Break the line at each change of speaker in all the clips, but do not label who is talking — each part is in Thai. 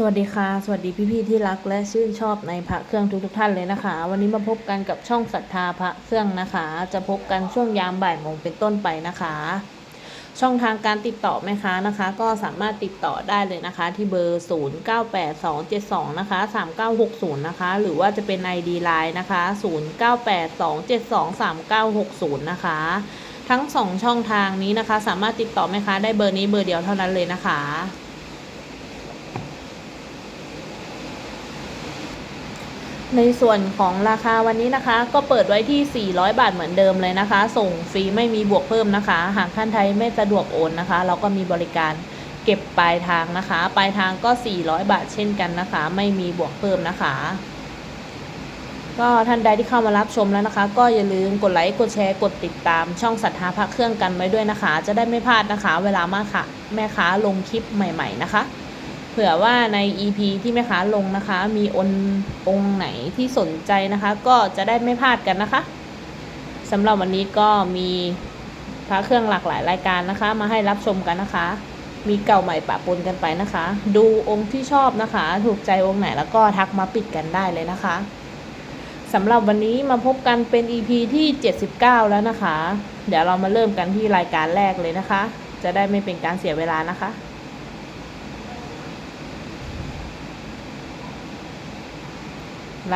สวัสดีค่ะ สวัสดีพี่ๆที่รักและชื่นชอบในพระเครื่องทุกๆท่านเลยนะคะ วันนี้มาพบกันกับช่องศรัทธาพระเครื่องนะคะ จะพบกันช่วงยามบ่ายโมงเป็นต้นไปนะคะ ช่องทางการติดต่อแม่ค้านะคะ ก็สามารถติดต่อได้เลยนะคะ ที่เบอร์ 098272นะคะ3960นะคะหรือว่าจะเป็น ID Line นะคะ0982723960นะคะทั้งสองช่องทางนี้นะคะ สามารถติดต่อแม่ค้าได้เบอร์นี้เบอร์เดียวเท่านั้นเลยนะคะ ในส่วนของราคาวันนี้นะคะ ก็เปิดไว้ที่ 400 บาทเหมือนเดิมเลยนะคะ ส่งฟรีไม่มีบวกเพิ่มนะคะ หากท่านไทยไม่สะดวกโอนนะคะ เราก็มีบริการเก็บปลายทางนะคะ ปลายทางก็ 400 บาทเช่นกันนะคะ ไม่มีบวกเพิ่มนะคะ ก็ท่านใดที่เข้ามารับชมแล้วนะคะ ก็อย่าลืมกดไลค์กดแชร์กดติดตาม ช่องศรัทธาพระเครื่องกันไว้ด้วยนะคะ จะได้ไม่พลาดนะคะ เวลามาค่ะ แม่ค้าลงคลิปใหม่ ๆ นะคะ ผื่อว่าใน EP ที่แม่ค้าลงนะคะ มีอนองค์ไหนที่สนใจนะคะ ก็จะได้ไม่พลาดกันนะคะสำหรับวันนี้ก็มีพระเครื่องหลากหลายรายการนะคะ มาให้รับชมกันนะคะ มีเก่าใหม่ปะปนกันไปนะคะ ดูองค์ที่ชอบนะคะ ถูกใจองค์ไหนแล้วก็ทักมาปิดกันได้เลยนะคะสำหรับวันนี้มาพบกันเป็น EP ที่ 79 แล้วนะคะ เดี๋ยวเรามาเริ่มกันที่รายการแรกเลยนะคะ จะได้ไม่เป็นการเสียเวลานะคะ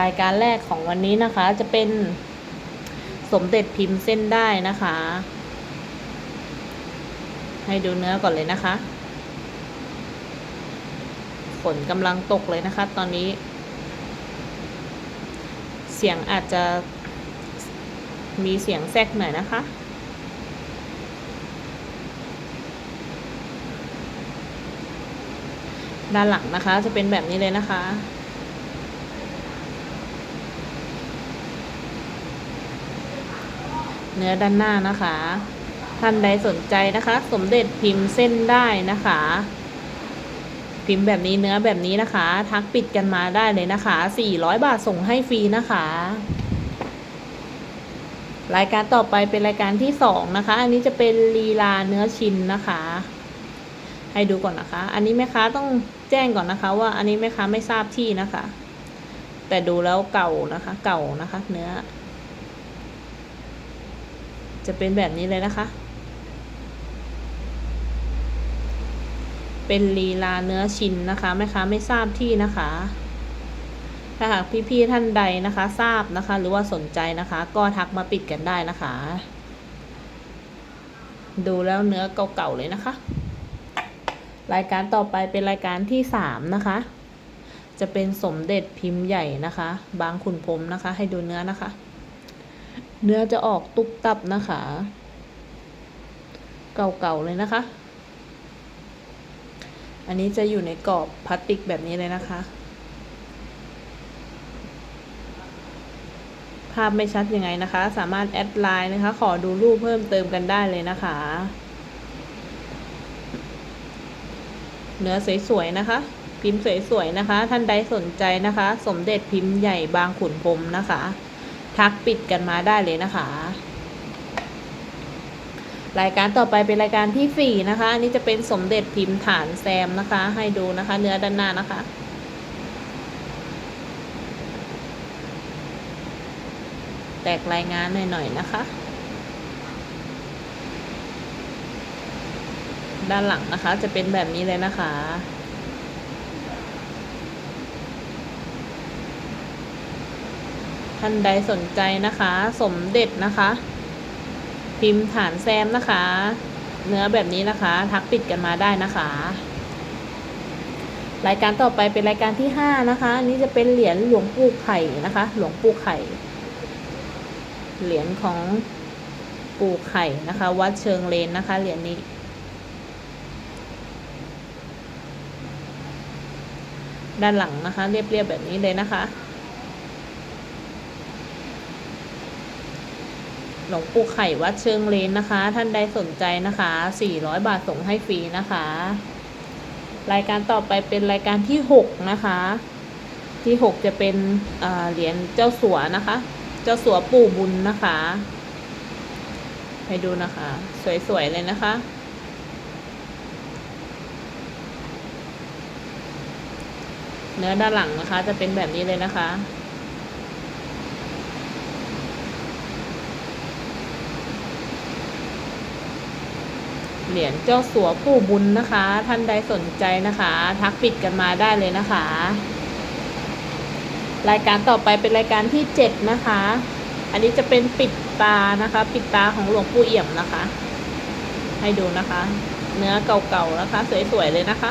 รายการแรกของวันนี้นะคะ จะเป็นสมเด็จพิมพ์เส้นได้นะคะ ให้ดูเนื้อก่อนเลยนะคะ ฝนกำลังตกเลยนะคะ ตอนนี้ เสียงอาจจะมีเสียงแทรกหน่อยนะคะด้านหลังนะคะจะเป็นแบบนี้เลยนะคะ เนื้อด้านหน้านะคะ ท่านใดสนใจนะคะ สมเด็จพิมพ์เส้นได้นะคะ พิมพ์แบบนี้เนื้อแบบนี้นะคะ ทักปิดกันมาได้เลยนะคะ 400 บาทส่งให้ฟรีนะคะ รายการต่อไปเป็นรายการที่สองนะคะ อันนี้จะเป็นลีลาเนื้อชิ้นนะคะ ให้ดูก่อนนะคะ อันนี้แม่ค้าต้องแจ้งก่อนนะคะ ว่าอันนี้แม่ค้าไม่ทราบที่นะคะ แต่ดูแล้วเก่านะคะ เก่านะคะ เนื้อ จะเป็นแบบนี้เลยนะคะ เป็นลีลาเนื้อชิ้นนะคะแม่ค้าไม่ทราบที่นะคะ ถ้าหากพี่ๆท่านใดนะคะ ทราบนะคะ หรือว่าสนใจนะคะ ก็ทักมาปิดกันได้นะคะ ดูแล้วเนื้อเก่าๆเลยนะคะ รายการต่อไปเป็นรายการที่สามนะคะจะเป็นสมเด็จพิมพ์ใหญ่นะคะ บางขุนพรมนะคะ ให้ดูเนื้อนะคะ เนื้อจะออกตุบตับนะคะ เก่าๆเลยนะคะ อันนี้จะอยู่ในกรอบพลาสติกแบบนี้เลยนะคะ ภาพไม่ชัดยังไงนะคะ สามารถแอดไลน์นะคะ ขอดูรูปเพิ่มเติมกันได้เลยนะคะ เนื้อสวยๆนะคะพิมพ์สวยๆนะคะ ท่านใดสนใจนะคะ สมเด็จพิมพ์ใหญ่บางขุนพรมนะคะ ทักปิดกันมาได้เลยนะคะ รายการต่อไปเป็นรายการที่สี่นะคะอันนี้จะเป็นสมเด็จพิมพ์ฐานแซมนะคะ ให้ดูนะคะ เนื้อด้านหน้านะคะแตกรายงานหน่อยๆนะคะ ด้านหลังนะคะจะเป็นแบบนี้เลยนะคะ ท่านใดสนใจนะคะ สมเด็จนะคะ พิมพ์ฐานแซมนะคะ เนื้อแบบนี้นะคะ ทักปิดกันมาได้นะคะ รายการต่อไปเป็นรายการที่ห้านะคะอันนี้จะเป็นเหรียญหลวงปู่ไข่นะคะ หลวงปู่ไข่ เหรียญของปู่ไข่นะคะ วัดเชิงเลนนะคะ เหรียญนี้ด้านหลังนะคะ เรียบๆแบบนี้เลยนะคะ หลวงปู่ไข่วัดเชิงเลนนะคะ ท่านใดสนใจนะคะ 400 บาทส่งให้ฟรีนะคะ รายการต่อไปเป็นรายการที่ 6 นะคะ ที่ 6 จะเป็นเหรียญเจ้าสัวนะคะ เจ้าสัวปู่บุญนะคะให้ดูนะคะ สวย ๆ เลยนะคะ เนื้อด้านหลังนะคะจะเป็นแบบนี้เลยนะคะ เหรียญเจ้าสัวผู้บุญนะคะ ท่านใดสนใจนะคะ ทักปิดกันมาได้เลยนะคะ รายการต่อไปเป็นรายการที่เจ็ดนะคะ อันนี้จะเป็นปิดตานะคะ ปิดตาของหลวงปู่เอี่ยมนะคะ ให้ดูนะคะ เนื้อเก่าๆนะคะ สวยๆเลยนะคะ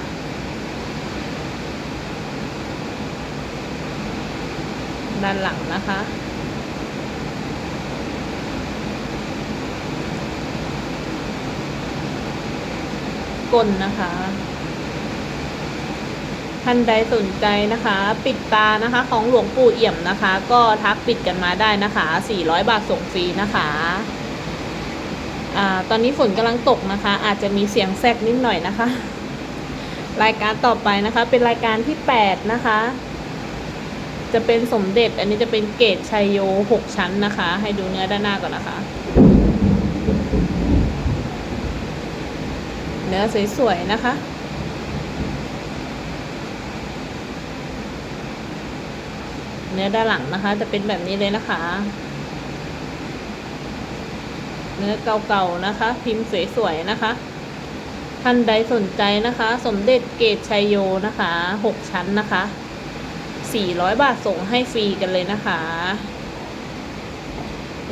ด้านหลังนะคะ ก้นนะคะ ท่านใดสนใจนะคะ ปิดตานะคะ ของหลวงปู่เอี่ยมนะคะ ก็ทักปิดกันมาได้นะคะ 400 บาทส่งฟรีนะคะอ่าตอนนี้ฝนกำลังตกนะคะ อาจจะมีเสียงแทรกนิดหน่อยนะคะ รายการต่อไปนะคะ เป็นรายการที่ 8 นะคะ จะเป็นสมเด็จ อันนี้จะเป็นเกตชัยโย 6 ชั้นนะคะ ให้ดูเนื้อด้านหน้าก่อนนะคะ เนื้อสวยๆนะคะ เนื้อด้านหลังนะคะ จะเป็นแบบนี้เลยนะคะ เนื้อเก่าๆนะคะ พิมพ์สวยๆนะคะ ท่านใดสนใจนะคะ สมเด็จเกตชัยโยนะคะหกชั้นนะคะสี่ร้อยบาทส่งให้ฟรีกันเลยนะคะ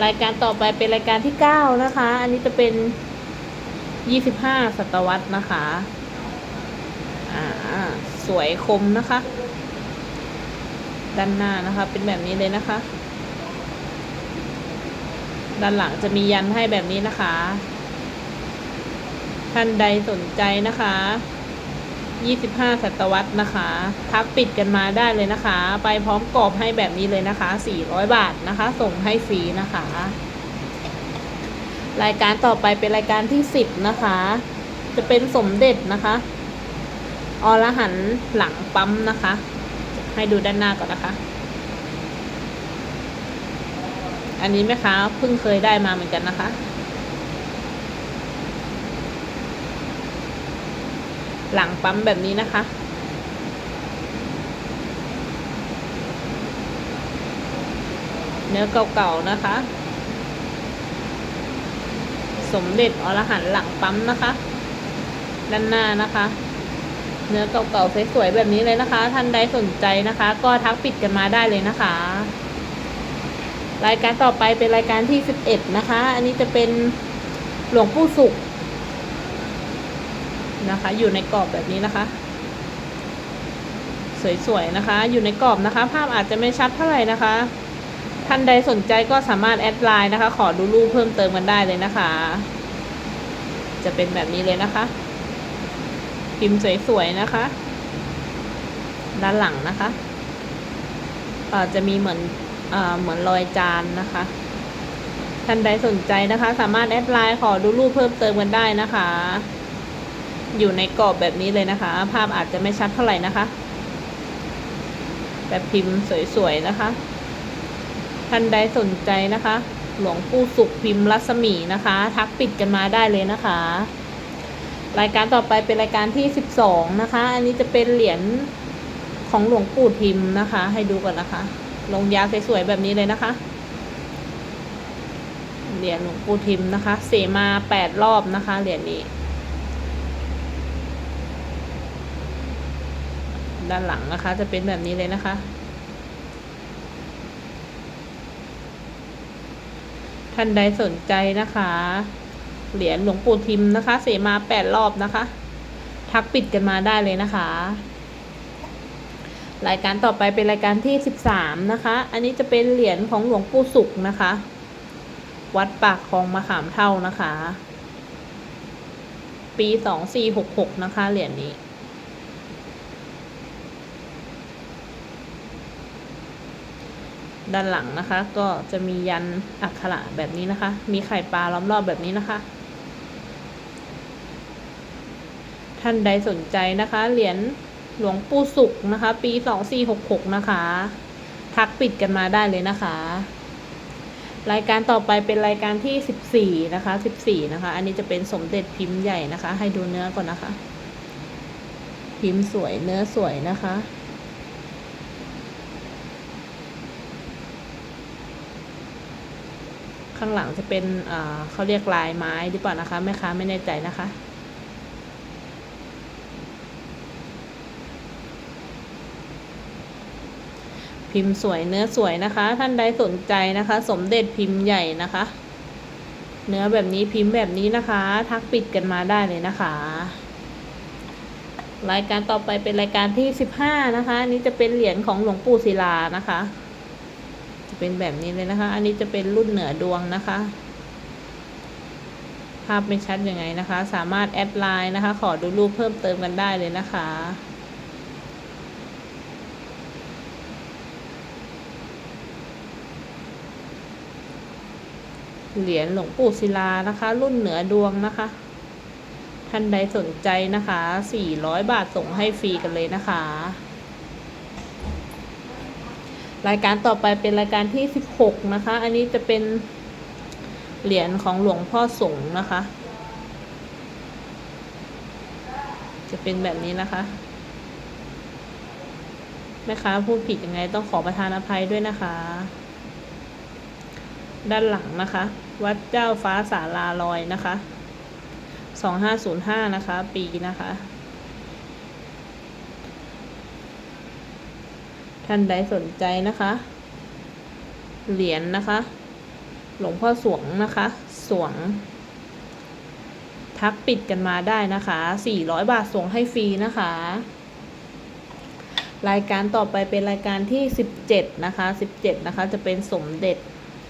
รายการต่อไปเป็นรายการที่เก้านะคะ อันนี้จะเป็น ยี่สิบห้าศตวรรษนะคะอ่าสวยคมนะคะ ด้านหน้านะคะ เป็นแบบนี้เลยนะคะ ด้านหลังจะมียันให้แบบนี้นะคะ ท่านใดสนใจนะคะ25ศตวรรษนะคะ ทักปิดกันมาได้เลยนะคะ ไปพร้อมกรอบให้แบบนี้เลยนะคะ400บาทนะคะ ส่งให้ฟรีนะคะ รายการต่อไปเป็นรายการที่10นะคะ จะเป็นสมเด็จนะคะอรหันต์หลังปั๊มนะคะ ให้ดูด้านหน้าก่อนนะคะ อันนี้ไหมคะเพิ่งเคยได้มาเหมือนกันนะคะ หลังปั๊มแบบนี้นะคะเนื้อเก่าๆนะคะ สมเด็จอรหันต์หลังปั๊มนะคะ ด้านหน้านะคะ เนื้อเก่าๆสวยๆแบบนี้เลยนะคะ ท่านใดสนใจนะคะ ก็ทักปิดกันมาได้เลยนะคะ รายการต่อไปเป็นรายการที่สิบเอ็ดนะคะ อันนี้จะเป็นหลวงปู่สุขนะคะ อยู่ในกรอบแบบนี้นะคะ สวยๆนะคะ อยู่ในกรอบนะคะ ภาพอาจจะไม่ชัดเท่าไหร่นะคะ ท่านใดสนใจก็สามารถแอดไลน์นะคะ ขอดูรูปเพิ่มเติมกันได้เลยนะคะ จะเป็นแบบนี้เลยนะคะ พิมพ์สวยๆนะคะ ด้านหลังนะคะอ่อจะมีเหมือนเอ่อเหมือนรอยจานนะคะ ท่านใดสนใจนะคะ สามารถแอดไลน์ขอดูรูปเพิ่มเติมกันได้นะคะ อยู่ในกรอบแบบนี้เลยนะคะ ภาพอาจจะไม่ชัดเท่าไหร่นะคะ แบบพิมพ์สวยๆนะคะ ท่านใดสนใจนะคะ หลวงปู่สุขพิมพ์รัศมีนะคะ ทักปิดกันมาได้เลยนะคะ รายการต่อไปเป็นรายการที่สิบสองนะคะ อันนี้จะเป็นเหรียญของหลวงปู่ทิมนะคะ ให้ดูก่อนนะคะ ลงยาสวยๆแบบนี้เลยนะคะ เหรียญหลวงปู่ทิมนะคะ เสมาแปดรอบนะคะ เหรียญนี้ ด้านหลังนะคะ จะเป็นแบบนี้เลยนะคะ ท่านใดสนใจนะคะ เหรียญหลวงปู่ทิมนะคะ เสมาแปดรอบนะคะ ทักปิดกันมาได้เลยนะคะ รายการต่อไปเป็นรายการที่สิบสามนะคะ อันนี้จะเป็นเหรียญของหลวงปู่สุขนะคะ วัดปากคลองมะขามเท่านะคะ ปีสองสี่หกหกนะคะ เหรียญนี้ ด้านหลังนะคะ ก็จะมียันอักขระแบบนี้นะคะ มีไข่ปลาล้อมรอบแบบนี้นะคะ ท่านใดสนใจนะคะ เหรียญหลวงปู่สุขนะคะ ปีสองสี่หกหกนะคะ ทักปิดกันมาได้เลยนะคะ รายการต่อไปเป็นรายการที่สิบสี่นะคะสิบสี่นะคะ อันนี้จะเป็นสมเด็จพิมพ์ใหญ่นะคะ ให้ดูเนื้อก่อนนะคะ พิมพ์สวยเนื้อสวยนะคะ ข้างหลังจะเป็นเขาเรียกลายไม้หรือเปล่านะคะแม่ค้าไม่แน่ใจนะคะ พิมพ์สวยเนื้อสวยนะคะ ท่านใดสนใจนะคะ สมเด็จพิมพ์ใหญ่นะคะ เนื้อแบบนี้พิมพ์แบบนี้นะคะ ทักปิดกันมาได้เลยนะคะ รายการต่อไปเป็นรายการที่สิบห้านะคะนี้จะเป็นเหรียญของหลวงปู่ศิลานะคะ เป็นแบบนี้เลยนะคะ อันนี้จะเป็นรุ่นเหนือดวงนะคะ ภาพไม่ชัดยังไงนะคะ สามารถแอดไลน์นะคะ ขอดูรูปเพิ่มเติมกันได้เลยนะคะเหรียญหลวงปู่ศิลานะคะ รุ่นเหนือดวงนะคะ ท่านใดสนใจนะคะ 400 บาทส่งให้ฟรีกันเลยนะคะ รายการต่อไปเป็นรายการที่ 16 นะคะ อันนี้จะเป็นเหรียญของหลวงพ่อสงฆ์นะคะ จะเป็นแบบนี้นะคะแม่ค้าพูดผิดยังไงต้องขอประทานอภัยด้วยนะคะ ด้านหลังนะคะ วัดเจ้าฟ้าสาราลอยนะคะสองห้าศูนย์ห้านะคะ ปีนะคะ ท่านใดสนใจนะคะ เหรียญนะคะ หลวงพ่อสวงนะคะ สวง ทักปิดกันมาได้นะคะ 400 บาทส่งให้ฟรีนะคะ รายการต่อไปเป็นรายการที่ 17 นะคะ 17 นะคะ จะเป็นสมเด็จ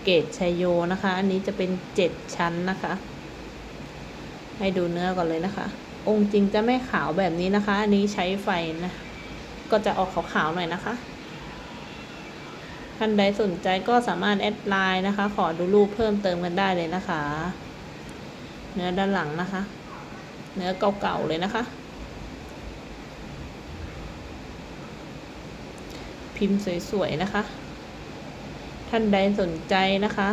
เกตชัยโยนะคะ อันนี้จะเป็น 7 ชั้นนะคะ ให้ดูเนื้อก่อนเลยนะคะ องค์จริงจะไม่ขาวแบบนี้นะคะ อันนี้ใช้ไฟนะก็จะออกขาวๆหน่อยนะคะ ท่านใดสนใจก็สามารถแอดไลน์นะคะ ขอดูรูปเพิ่มเติมกันได้เลยนะคะ เนื้อด้านหลังนะคะ เนื้อเก่าๆเลยนะคะ พิมพ์สวยๆนะคะ ท่านใดสนใจนะคะ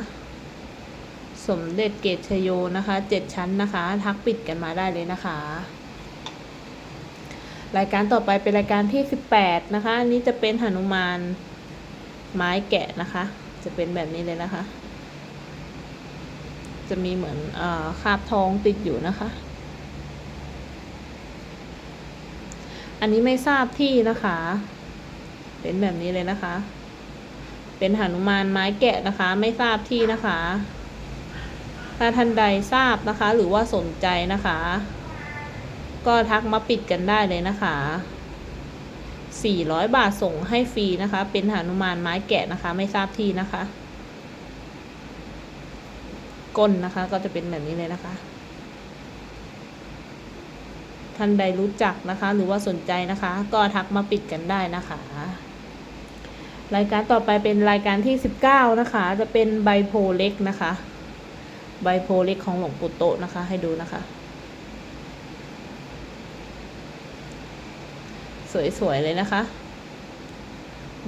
สมเด็จเกตชโยนะคะเจ็ดชั้นนะคะ ทักปิดกันมาได้เลยนะคะรายการต่อไปเป็นรายการที่สิบแปดนะคะ อันนี้จะเป็นหนุมาน ไม้แกะนะคะ จะเป็นแบบนี้เลยนะคะ จะมีเหมือนอคราบทองติดอยู่นะคะ อันนี้ไม่ทราบที่นะคะ เป็นแบบนี้เลยนะคะ เป็นหนุมานไม้แกะนะคะ ไม่ทราบที่นะคะ ถ้าท่านใดทราบนะคะ หรือว่าสนใจนะคะ ก็ทักมาปิดกันได้เลยนะคะ 400 บาทส่งให้ฟรีนะคะ เป็นหนุมานไม้แกะนะคะ ไม่ทราบที่นะคะ ก้นนะคะก็จะเป็นแบบนี้เลยนะคะ ท่านใดรู้จักนะคะ หรือว่าสนใจนะคะ ก็ทักมาปิดกันได้นะคะ รายการต่อไปเป็นรายการที่ 19 นะคะ จะเป็นใบโพเล็กนะคะ ใบโพเล็กของหลวงปู่โตนะคะ ให้ดูนะคะ สวยๆเลยนะคะ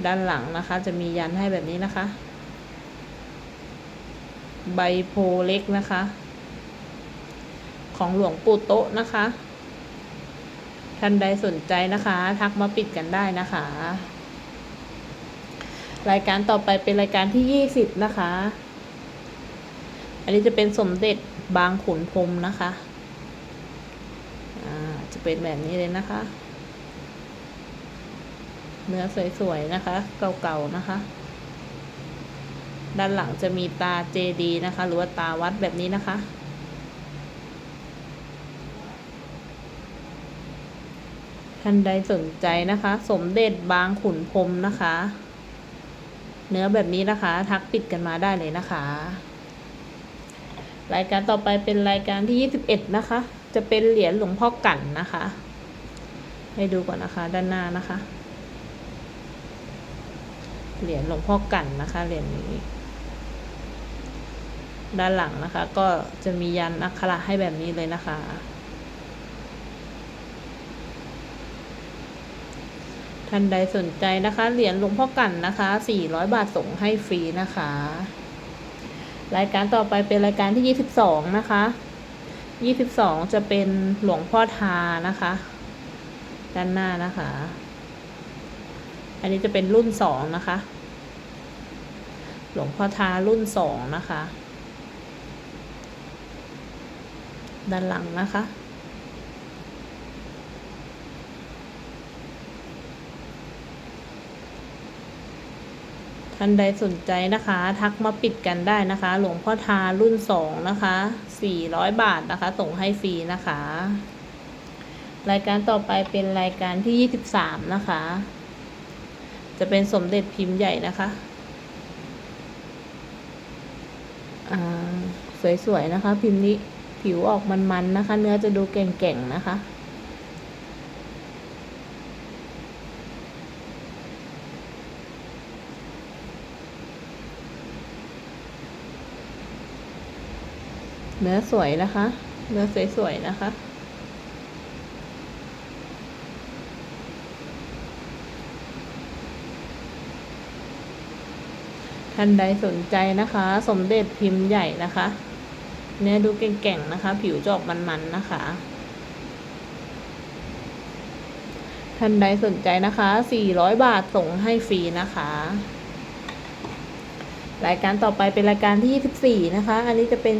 ด้านหลังนะคะ จะมียันให้แบบนี้นะคะ ใบโพเล็กนะคะ ของหลวงปู่โตะนะคะ ท่านใดสนใจนะคะ ทักมาปิดกันได้นะคะ รายการต่อไปเป็นรายการที่20นะคะ อันนี้จะเป็นสมเด็จบางขุนพรมนะคะอ่าจะเป็นแบบนี้เลยนะคะ เนื้อสวยๆนะคะ เก่าๆนะคะ ด้านหลังจะมีตาเจดีนะคะ หรือว่าตาวัดแบบนี้นะคะ ท่านใดสนใจนะคะ สมเด็จบางขุนพรมนะคะ เนื้อแบบนี้นะคะ ทักปิดกันมาได้เลยนะคะ รายการต่อไปเป็นรายการที่ 21 นะคะ จะเป็นเหรียญหลวงพ่อกั่นนะคะ ให้ดูก่อนนะคะ ด้านหน้านะคะ เหรียญหลวงพ่อกั่นนะคะเหรียญนี้ ด้านหลังนะคะ ก็จะมียันอักขระให้แบบนี้เลยนะคะ ท่านใดสนใจนะคะเหรียญหลวงพ่อกั่นนะคะ 400 บาทส่งให้ฟรีนะคะ รายการต่อไปเป็นรายการที่ 22 นะคะ22จะเป็นหลวงพ่อทานะคะ ด้านหน้านะคะ อันนี้จะเป็นรุ่น2นะคะ หลวงพ่อทารุ่น2นะคะ ด้านหลังนะคะ ท่านใดสนใจนะคะ ทักมาปิดกันได้นะคะ หลวงพ่อทารุ่นสองนะคะ400บาทนะคะ ส่งให้ฟรีนะคะ รายการต่อไปเป็นรายการที่23นะคะ จะเป็นสมเด็จพิมพ์ใหญ่นะคะอ่าสวยๆนะคะ พิมพ์นี้ผิวออกมันๆนะคะ เนื้อจะดูแก่งๆนะคะเนื้อสวยนะคะ เนื้อสวยๆนะคะ ท่านใดสนใจนะคะ สมเด็จพิมพ์ใหญ่นะคะเนื้อดูแก่งๆนะคะ ผิวจออกมันๆนะคะ ท่านใดสนใจนะคะ 400 บาทส่งให้ฟรีนะคะ รายการต่อไปเป็นรายการที่ 24 นะคะ อันนี้จะเป็น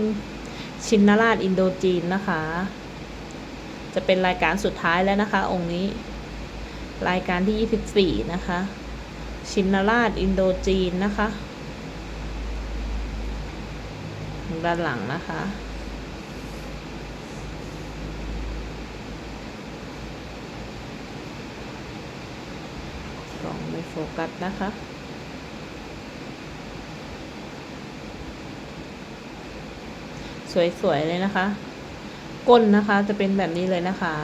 ชินนราชอินโดจีนนะคะ จะเป็นรายการสุดท้ายแล้วนะคะ องค์นี้ รายการที่ 24 นะคะ ชินนราชอินโดจีนนะคะ ด้านหลังนะคะ กล่องไม่โฟกัสนะคะสวยๆเลยนะคะ ก้นนะคะจะเป็นแบบนี้เลยนะคะ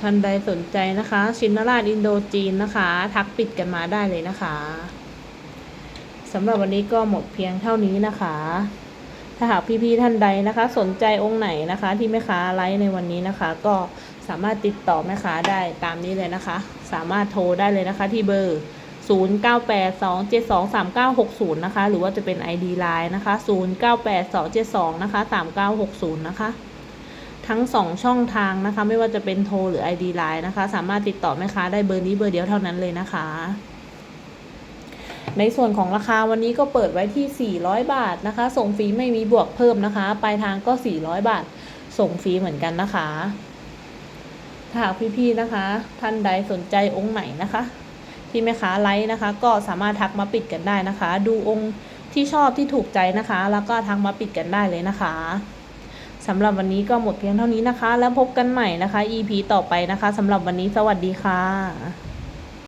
ท่านใดสนใจนะคะ ชินนราชอินโดจีนนะคะ ทักปิดกันมาได้เลยนะคะ สำหรับวันนี้ก็หมดเพียงเท่านี้นะคะ ถ้าหากพี่ๆท่านใดนะคะ สนใจองค์ไหนนะคะ ที่แม่ค้าไลฟ์ในวันนี้นะคะ ก็สามารถติดต่อแม่ค้าได้ตามนี้เลยนะคะ สามารถโทรได้เลยนะคะที่เบอร์ 0982723960 นะคะ หรือว่าจะเป็น ID Line นะคะ 098272นะคะ3960 นะคะ ทั้ง 2 ช่องทางนะคะ ไม่ว่าจะเป็นโทรหรือ ID Line นะคะ สามารถติดต่อแม่ค้าได้เบอร์นี้เบอร์เดียวเท่านั้นเลยนะคะ ในส่วนของราคาวันนี้ก็เปิดไว้ที่ 400 บาทนะคะ ส่งฟรีไม่มีบวกเพิ่มนะคะ ปลายทางก็ 400 บาท ส่งฟรีเหมือนกันนะคะ ถ้าหากพี่ๆนะคะ ท่านใดสนใจองค์ไหนนะคะ ที่แม่ค้าไลฟ์นะคะ ก็สามารถทักมาปิดกันได้นะคะ ดูองค์ที่ชอบที่ถูกใจนะคะ แล้วก็ทักมาปิดกันได้เลยนะคะสำหรับวันนี้ก็หมดเพียงเท่านี้นะคะ แล้วพบกันใหม่นะคะ EP ต่อไปนะคะสำหรับวันนี้สวัสดีค่ะ